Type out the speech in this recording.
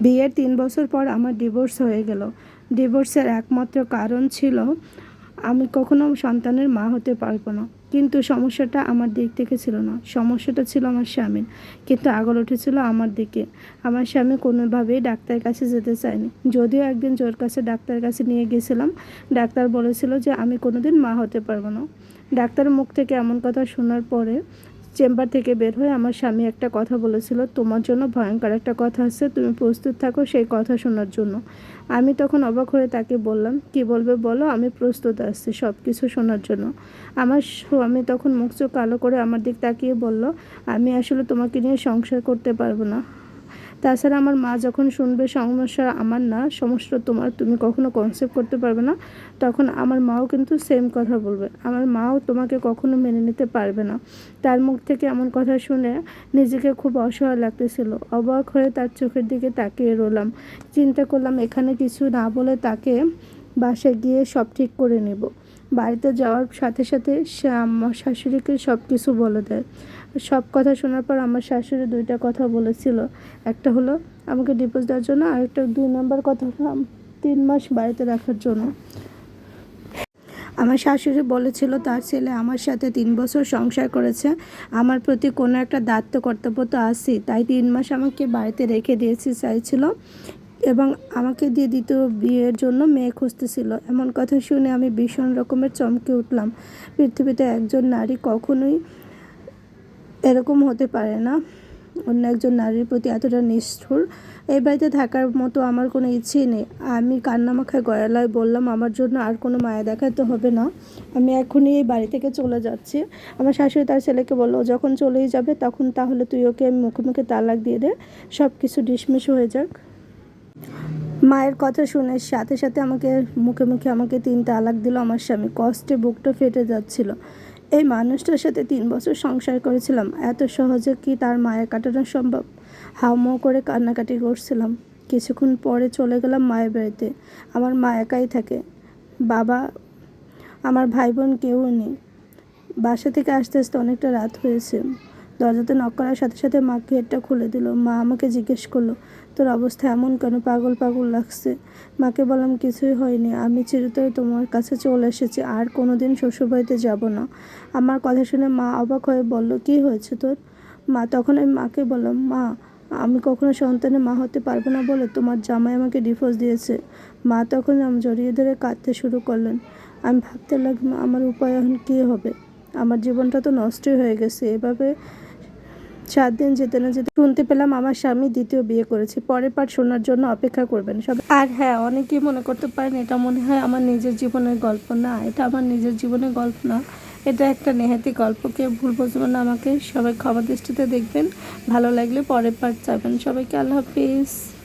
বিয়ের তিন বছর পর আমার ডিভোর্স হয়ে গেল। ডিভোর্সের একমাত্র কারণ ছিল, আমি কখনো সন্তানের মা হতে পারব না। কিন্তু সমস্যাটা আমার দিক থেকে ছিল না। সমস্যাটা ছিল আমার স্বামীর। কিন্তু আগল উঠেছিল আমার দিকে। আমার স্বামী কোনোভাবেই ডাক্তারের কাছে যেতে চায়নি। যদিও একদিন জোর কাছে ডাক্তারের কাছে নিয়ে গেছিলাম। ডাক্তার বলেছিল যে, আমি কোনোদিন মা হতে পারব না। ডাক্তার মুখ থেকে এমন কথা শোনার পরে চেম্বার থেকে বের হয়ে আমার স্বামী একটা কথা বলেছিল, তোমার জন্য ভয়ঙ্কর একটা কথা আছে, তুমি প্রস্তুত থাকো সেই কথা শোনার জন্য। আমি তখন অবাক হয়ে তাকে বললাম, কি বলবে বলো, আমি প্রস্তুত আসছি সব কিছু শোনার জন্য। আমার আমি তখন মুখ চোখ কালো করে আমার দিক তাকিয়ে বলল, আমি আসলে তোমাকে নিয়ে সংসার করতে পারব না। তাছাড়া আমার মা যখন শুনবে, সমস্যা আমার না, সমস্যা তোমার, তুমি কখনো কনসেপ্ট করতে পারবে না, তখন আমার মাও কিন্তু সেম কথা বলবে। আমার মাও তোমাকে কখনো মেনে নিতে পারবে না। তার মুখ থেকে এমন কথা শুনে নিজেকে খুব অসহায় লাগতেছিল। অবাক হয়ে তার চোখের দিকে তাকিয়ে রইলাম। চিন্তা করলাম, এখানে কিছু না বলে তাকে বাসায় গিয়ে সব ঠিক করে নেব। বাড়িতে যাওয়ার সাথে সাথে সে আমার শাশুড়িকে সব কিছু বলে দেয়। সব কথা শোনার পর আমার শাশুড়ি দুইটা কথা বলেছিল। একটা হলো, আমাকে ডিভোর্স দেওয়ার জন্য আর একটা দুই নম্বর কথা হলো তিন মাস বাড়িতে রাখার জন্য। আমার শাশুড়ি বলেছিল, তার ছেলে আমার সাথে তিন বছর সংসার করেছে। আমার প্রতি কোনো একটা দায়িত্ব কর্তব্য তো আছে তাই তিন মাস আমাকে বাড়িতে রেখে দিয়েছি, চাইছিল। এবং আমাকে দিয়ে দ্বিতীয় বিয়ের জন্য মেয়ে খুঁজতেছিল। এমন কথা শুনে আমি ভীষণ রকমের চমকে উঠলাম। পৃথিবীতে একজন নারী কখনোই এরকম হতে পারে না। অন্য একজন নারীর প্রতি এতটা নিষ্ঠুর। এই বাড়িতে থাকার মতো আমার কোনো ইচ্ছেই নেই। আমি কান্নামাখায় গয়ালায় বললাম, আমার জন্য আর কোনো মায়া দেখাতে হবে না। আমি এখনই এই বাড়ি থেকে চলে যাচ্ছি। আমার শাশুড়ি তার ছেলেকে বলল যখন চলেই যাবে, তখন তাহলে তুই ওকে আমি মুখে মুখে তালাক দিয়ে দে। সব কিছু ডিসমিস হয়ে যাক। মায়ের কথা শুনে সাথে সাথে আমাকে মুখে মুখে আমাকে তিন তালাক দিল। আমার স্বামী কষ্টে বুকটা ফেটে যাচ্ছিল। এই মানুষটার সাথে তিন বছর সংসার করেছিলাম। এত সহজে কি তার মায়ের কাটানো সম্ভব? হাউমাউ করে কান্নাকাটি করছিলাম। কিছুক্ষণ পরে চলে গেলাম মায়ের বাড়িতে। আমার মা একাই থাকে। বাবা, আমার ভাই বোন কেউ নেই। বাসা থেকে আসতে আসতে অনেকটা রাত হয়েছে। দরজাতে নক করার সাথে সাথে মা গেটটা খুলে দিল। মা আমাকে জিজ্ঞেস করল, তোর অবস্থা এমন কেন? পাগল পাগল লাগছে। মাকে বললাম, কিছুই হয়নি। আমি চিরতরে তোমার কাছে চলে এসেছি। আর কোনো দিন শ্বশুরবাড়িতে যাব না। আমার কথা শুনে মা অবাক হয়ে বলল, কি হয়েছে তোর? মা তখন আমি মাকে বললাম মা, আমি কখনো সন্তানের মা হতে পারব না বলে তোমার জামাই আমাকে ডিভোর্স দিয়েছে। মা তখন আমি জড়িয়ে ধরে কাঁদতে শুরু করলেন। আমি ভাবতে লাগলাম, আমার উপায় এখন কী হবে? আমার জীবনটা তো নষ্টই হয়ে গেছে। এভাবে সাত দিন যেতে না যেতে শুনতে পেলাম আমার স্বামী দ্বিতীয় বিয়ে করেছে। পরের পাঠ শোনার জন্য অপেক্ষা করবেন। সব আর হ্যাঁ অনেকেই মনে করতে পারেন এটা মনে হয় আমার নিজের জীবনের গল্প না। এটা আমার নিজের জীবনের গল্প না। এটা একটা নেহাতি গল্পকে ভুল বুঝবেন আমাকে। সবাই ক্ষমা দৃষ্টিতে দেখবেন। ভালো লাগলে পরের পার চাবেন সবাইকে আল্লাহ হাফিজ।